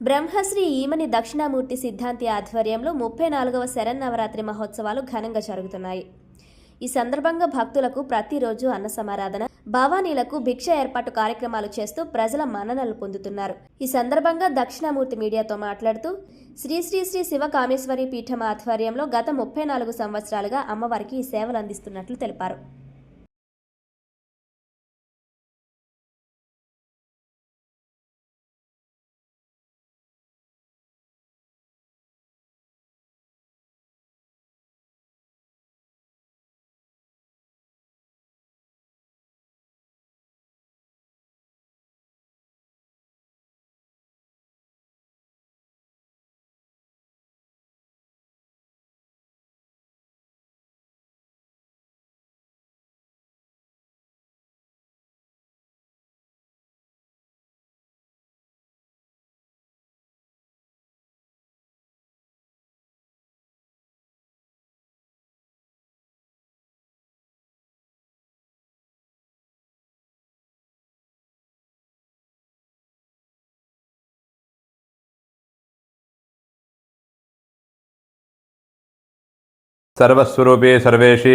బ్రహ్మశ్రీ ఈమని దక్షిణామూర్తి సిద్ధాంతి ఆధ్వర్యంలో ముప్పై నాలుగవ శరన్నవరాత్రి మహోత్సవాలు ఘనంగా జరుగుతున్నాయి. ఈ సందర్భంగా భక్తులకు ప్రతిరోజు అన్న సమారాధన భవానీలకు భిక్ష ఏర్పాటు కార్యక్రమాలు చేస్తూ ప్రజల మన్ననలు పొందుతున్నారు. ఈ సందర్భంగా దక్షిణామూర్తి మీడియాతో మాట్లాడుతూ శ్రీ శ్రీ శ్రీ శివ కామేశ్వరి పీఠం ఆధ్వర్యంలో గత ముప్పై నాలుగు సంవత్సరాలుగా అమ్మవారికి ఈ సేవలు అందిస్తున్నట్లు తెలిపారు. సర్వస్వరూపే సర్వేషి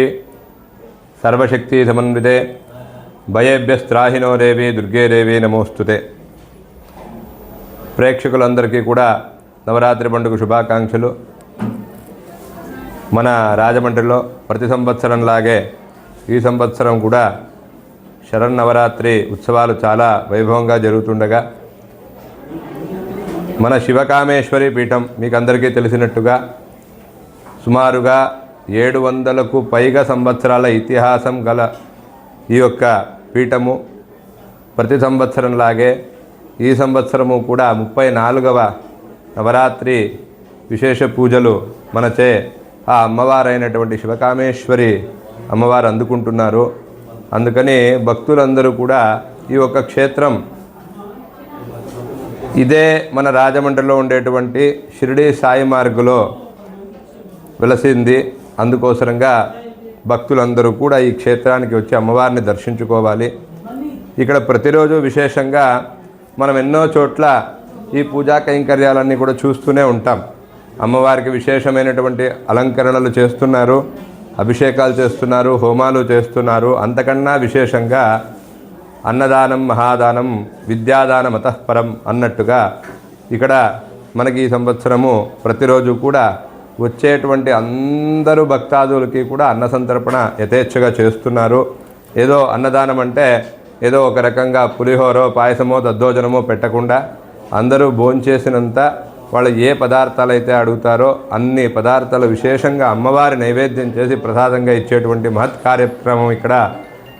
సర్వశక్తి సమన్వితే భయేభ్యస్త్రాహినో దేవి దుర్గే దేవి నమోస్తుతే. ప్రేక్షకులందరికీ కూడా నవరాత్రి పండుగ శుభాకాంక్షలు. మన రాజమండ్రిలో ప్రతి సంవత్సరంలాగే ఈ సంవత్సరం కూడా శరన్నవరాత్రి ఉత్సవాలు చాలా వైభవంగా జరుగుతుండగా మన శివకామేశ్వరి పీఠం మీకు అందరికీ తెలిసినట్టుగా సుమారుగా ఏడు వందలకు పైగా సంవత్సరాల ఇతిహాసం గల ఈ యొక్క పీఠము ప్రతి సంవత్సరంలాగే ఈ సంవత్సరము కూడా ముప్పై నాలుగవ నవరాత్రి విశేష పూజలు మనచే ఆ అమ్మవారైనటువంటి శివకామేశ్వరి అమ్మవారు అందుకుంటున్నారు. అందుకని భక్తులందరూ కూడా ఈ యొక్క క్షేత్రం ఇదే మన రాజమండ్రిలో ఉండేటువంటి షిరిడి సాయి మార్గులో వెలసింది. అందుకోసరంగా భక్తులందరూ కూడా ఈ క్షేత్రానికి వచ్చి అమ్మవారిని దర్శించుకోవాలి. ఇక్కడ ప్రతిరోజు విశేషంగా మనం ఎన్నో చోట్ల ఈ పూజా కైంకర్యాలన్నీ కూడా చూస్తూనే ఉంటాం. అమ్మవారికి విశేషమైనటువంటి అలంకరణలు చేస్తున్నారు అభిషేకాలు చేస్తున్నారు హోమాలు చేస్తున్నారు. అంతకన్నా విశేషంగా అన్నదానం మహాదానం విద్యాదానం అతఃపరం అన్నట్టుగా ఇక్కడ మనకి ఈ సంవత్సరము ప్రతిరోజు కూడా వచ్చేటువంటి అందరూ భక్తాదులకి కూడా అన్న సంతర్పణ యథేచ్ఛగా చేస్తున్నారు. ఏదో అన్నదానం అంటే ఏదో ఒక రకంగా పులిహోరో పాయసమో దద్దోజనమో పెట్టకుండా అందరూ భోంచేసినంత వాళ్ళు ఏ పదార్థాలు అయితే అడుగుతారో అన్ని పదార్థాలు విశేషంగా అమ్మవారి నైవేద్యం చేసి ప్రసాదంగా ఇచ్చేటువంటి మహత్ కార్యక్రమం ఇక్కడ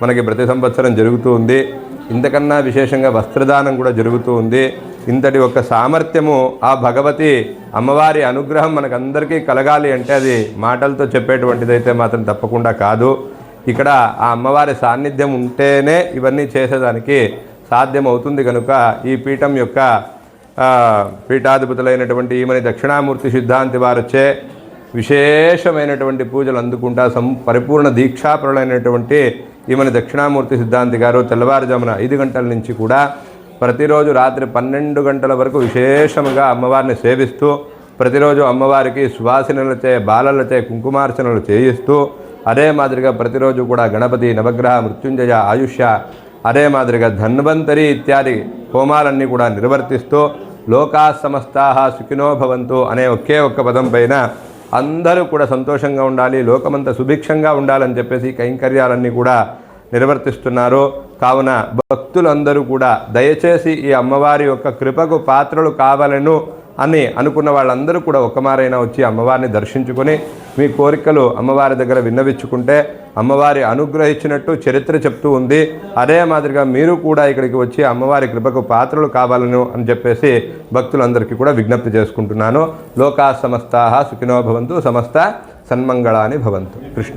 మనకి ప్రతి సంవత్సరం జరుగుతూ ఉంది. ఇంతకన్నా విశేషంగా వస్త్రదానం కూడా జరుగుతూ ఉంది. ఇంతటి ఒక సామర్థ్యము ఆ భగవతి అమ్మవారి అనుగ్రహం మనకందరికీ కలగాలి అంటే అది మాటలతో చెప్పేటువంటిదైతే మాత్రం తప్పకుండా కాదు. ఇక్కడ ఆ అమ్మవారి సాన్నిధ్యం ఉంటేనే ఇవన్నీ చేసేదానికి సాధ్యం అవుతుంది కనుక ఈ పీఠం యొక్క పీఠాధిపతులైనటువంటి ఈమెని దక్షిణామూర్తి సిద్ధాంతి వారొచ్చే విశేషమైనటువంటి పూజలు అందుకుంటా సం పరిపూర్ణ దీక్షాపరులైనటువంటి ఈమెను దక్షిణామూర్తి సిద్ధాంతి గారు తెల్లవారుజామున ఐదు గంటల నుంచి కూడా ప్రతిరోజు రాత్రి పన్నెండు గంటల వరకు విశేషముగా అమ్మవారిని సేవిస్తూ ప్రతిరోజు అమ్మవారికి సువాసనలచే బాలలచే కుంకుమార్చనలు చేయిస్తూ అదే మాదిరిగా ప్రతిరోజు కూడా గణపతి నవగ్రహ మృత్యుంజయ ఆయుష్య అదే మాదిరిగా ధన్వంతరి ఇత్యాది హోమాలన్నీ కూడా నిర్వర్తిస్తూ లోకా సమస్తాహ సుఖినో భవంతు అనే ఒకే ఒక్క పదం పైన అందరూ కూడా సంతోషంగా ఉండాలి లోకమంతా సుభిక్షంగా ఉండాలని చెప్పేసి కైంకర్యాలన్నీ కూడా నిర్వర్తిస్తున్నారు. కావున భక్తులందరూ కూడా దయచేసి ఈ అమ్మవారి యొక్క కృపకు పాత్రలు కావాలను అని అనుకున్న వాళ్ళందరూ కూడా ఒక్కమారైనా వచ్చి అమ్మవారిని దర్శించుకొని మీ కోరికలు అమ్మవారి దగ్గర విన్నవించుకుంటే అమ్మవారి అనుగ్రహించినట్టు చరిత్ర చెప్తూ ఉంది. అదే మాదిరిగా మీరు కూడా ఇక్కడికి వచ్చి అమ్మవారి కృపకు పాత్రలు కావాలను అని చెప్పేసి భక్తులందరికీ కూడా విజ్ఞప్తి చేసుకుంటున్నాను. లోకా సమస్తా సుఖినో భవంతు సమస్త సన్మంగళాని భవంతు. కృష్ణ.